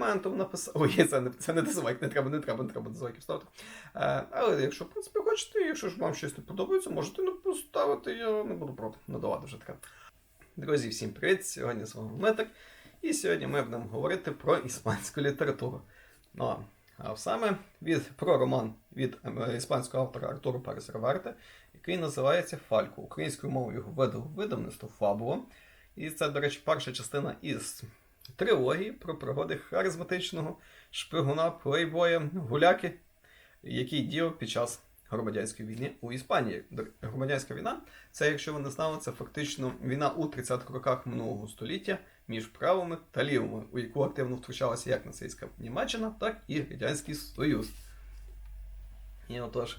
коментом написати. Ой, це не, це не дизлайк, не треба, не треба, не треба дизлайків ставити. Е, але якщо, в принципі, хочете, якщо ж вам щось не подобається, можете не поставити, я не буду проти надавати вже таке. Друзі, всім привіт! Сьогодні з вами Дмитрик. І сьогодні ми будемо говорити про іспанську літературу. Ну, а саме від, про роман від е, іспанського автора Артура Перес який називається Фалько. Українською мовою його видав видавництво Фабула. І це, до речі, перша частина із трилогії про пригоди харизматичного шпигуна, плейбоя, гуляки, який діяв під час громадянської війни у Іспанії. Громадянська війна це, якщо ви не знали, це фактично війна у 30-х роках минулого століття між правими та лівими, у яку активно втручалася як нацистська Німеччина, так і Радянський Союз. І отож,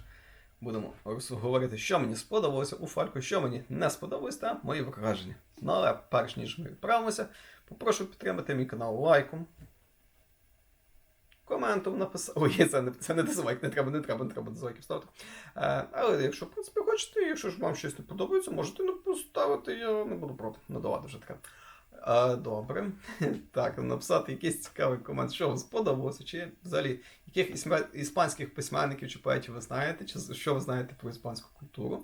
будемо говорити, що мені сподобалося у Фальку, що мені не сподобалось, та мої враження. Ну але перш ніж ми відправимося, попрошу підтримати мій канал лайком. Коментом написати. Ой, це не, це не дизлайк, не треба, не треба, не треба дизлайків ставити. Е, але якщо, в принципі, хочете, якщо ж вам щось не подобається, можете не поставити, я не буду проти надавати вже таке. Е, добре. Так, написати якийсь цікавий комент, що вам сподобалося, чи взагалі яких іспанських письменників чи поетів ви знаєте, чи що ви знаєте про іспанську культуру.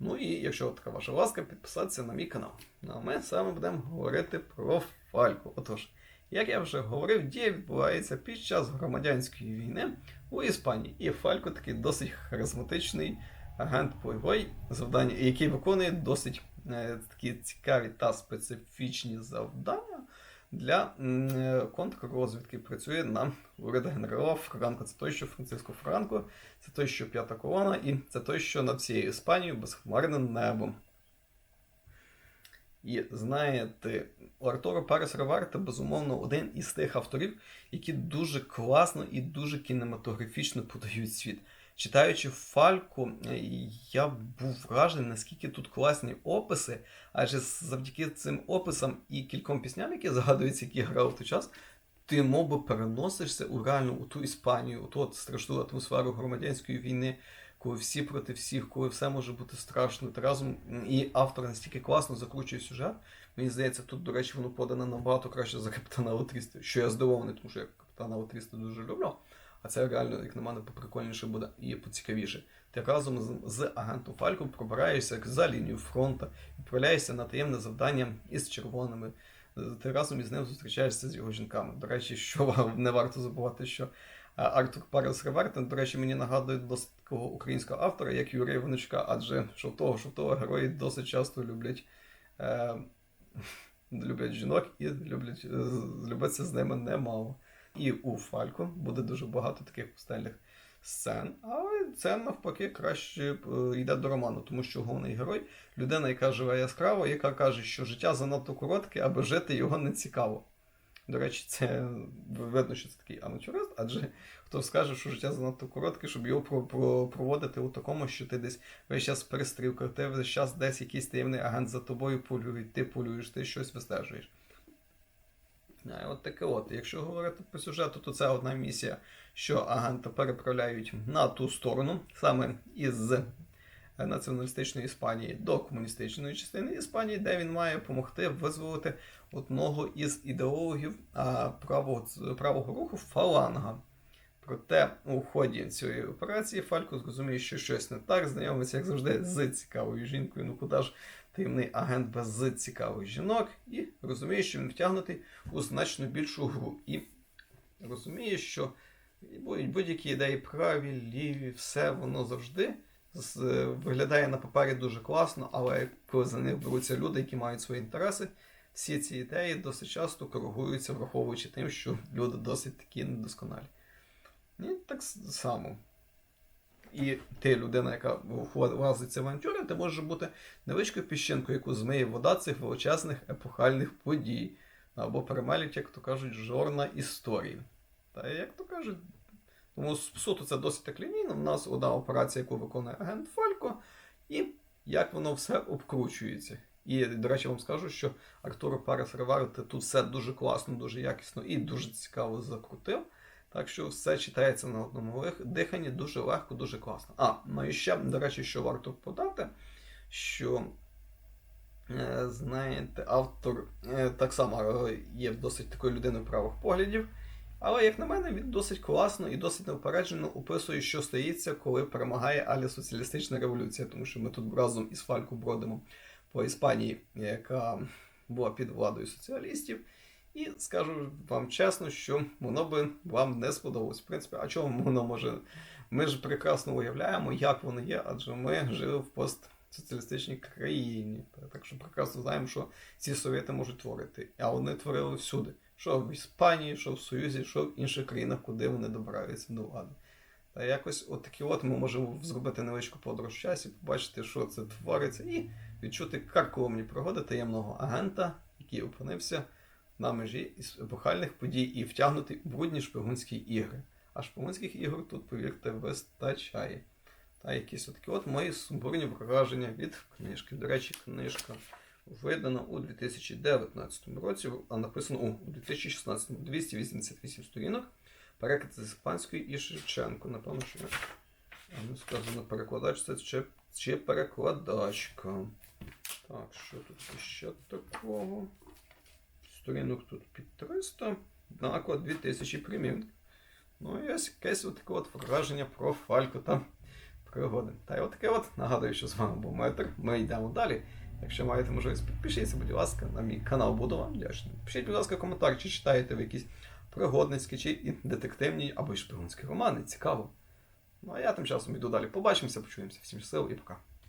Ну і якщо така ваша ласка, підписатися на мій канал. Ну а ми саме будемо говорити про Фальку. Отож, як я вже говорив, дія відбувається під час громадянської війни у Іспанії. І Фалько такий досить харизматичний агент плейбой, завдання, який виконує досить е, такі цікаві та специфічні завдання для е, контррозвідки. Працює на уряд генерала Франко. Це той, що Франциско Франко, це той, що п'ята колона, і це той, що над всією Іспанією безхмарним небом. І знаєте, у Артура Перес Реверте, безумовно, один із тих авторів, які дуже класно і дуже кінематографічно подають світ. Читаючи Фальку, е, я був вражений, наскільки тут класні описи, адже завдяки цим описам і кільком пісням, які згадуються, які грав в той час, ти мов би переносишся у реальну у ту Іспанію, у ту страшну атмосферу громадянської війни, коли всі проти всіх, коли все може бути страшно. Ти разом і автор настільки класно закручує сюжет. Мені здається, тут, до речі, воно подано набагато краще за капітана Латріста, що я здивований, тому що я капітана Латріста дуже люблю. А це реально, як на мене, поприкольніше буде і поцікавіше. Ти разом з, з агентом Фальком пробираєшся за лінію фронту, відправляєшся на таємне завдання із червоними. Ти разом із ним зустрічаєшся з його жінками. До речі, що не варто забувати, що Артур Парес Ревертен, до речі, мені нагадує досить такого українського автора, як Юрій Іваничка, адже що того, що того герої досить часто люблять. Е, люблять жінок і люблять е, любиться з ними немало. І у Фалько буде дуже багато таких пустельних сцен, але це навпаки краще е, йде до роману, тому що головний герой людина, яка живе яскраво, яка каже, що життя занадто коротке, аби жити його не цікаво. До речі, це видно, що це такий авантюрист, адже хто скаже, що життя занадто коротке, щоб його про- про- проводити у такому, що ти десь весь час перестрілка, ти весь час десь якийсь таємний агент за тобою полює, ти полюєш, ти щось вистежуєш. А, От таке от. Якщо говорити по сюжету, то це одна місія, що агента переправляють на ту сторону, саме із е, націоналістичної Іспанії до комуністичної частини Іспанії, де він має допомогти визволити одного із ідеологів правого, правого руху фаланга. Проте у ході цієї операції Фалько зрозуміє, що щось не так, знайомиться, як завжди, з цікавою жінкою. Ну куди ж таємний агент без цікавих жінок, і розуміє, що він втягнутий у значно більшу гру. І розуміє, що будь- будь-які ідеї праві, ліві, все воно завжди виглядає на папері дуже класно, але коли за них беруться люди, які мають свої інтереси, всі ці ідеї досить часто коригуються, враховуючи тим, що люди досить такі недосконалі. І так само. І ти, людина, яка влазиться в авантюри, ти можеш бути невеличкою піщинкою, яку змиє вода цих величезних епохальних подій. Або перемелють, як то кажуть, жорна історії. Та як то кажуть, тому суто це досить так лінійно. У нас одна операція, яку виконує агент Фалько, і як воно все обкручується. І, до речі, вам скажу, що Артуро Парес Реварте тут все дуже класно, дуже якісно і дуже цікаво закрутив. Так що все читається на одному диханні, дуже легко, дуже класно. А, ну і ще, до речі, що варто подати, що, е, знаєте, автор е, так само е, є досить такою людиною правих поглядів. Але, як на мене, він досить класно і досить неупереджено описує, що стається, коли перемагає аля соціалістична революція, тому що ми тут разом із Фальку бродимо по Іспанії, яка була під владою соціалістів. І скажу вам чесно, що воно би вам не сподобалось. В принципі, а чому воно може? Ми ж прекрасно уявляємо, як воно є, адже ми жили в постсоціалістичній країні. Так що прекрасно знаємо, що ці совєти можуть творити. А вони творили всюди. Що в Іспанії, що в Союзі, що в інших країнах, куди вони добираються до влади. Та якось от от ми можемо зробити невеличку подорож в часі, побачити, що це твориться, і відчути карколомні пригоди таємного агента, який опинився на межі епохальних подій і втягнутий у брудні шпигунські ігри. А шпигунських ігор тут, повірте, вистачає. Та якісь отакі от мої сумбурні враження від книжки. До речі, книжка видана у 2019 році, а написано у 2016 288 сторінок. Переклад з іспанської і Шевченко. Напевно, що не сказано перекладач, це чи, чи перекладачка. Так, що тут ще такого? Сторінок тут під 300, наклад 2000 примірник. Ну і ось якесь таке от враження про фальку та пригоди. Та й от таке от нагадую, що з вами був метр. Ми йдемо далі. Якщо маєте можливість, підпишіться, будь ласка, на мій канал, буду вам вдячний. Пишіть, будь ласка, коментар, чи читаєте ви якісь пригодницькі чи детективні або шпигунські романи. Цікаво. Ну а я тим часом йду далі. Побачимося, почуємося. Всім щасливо і пока.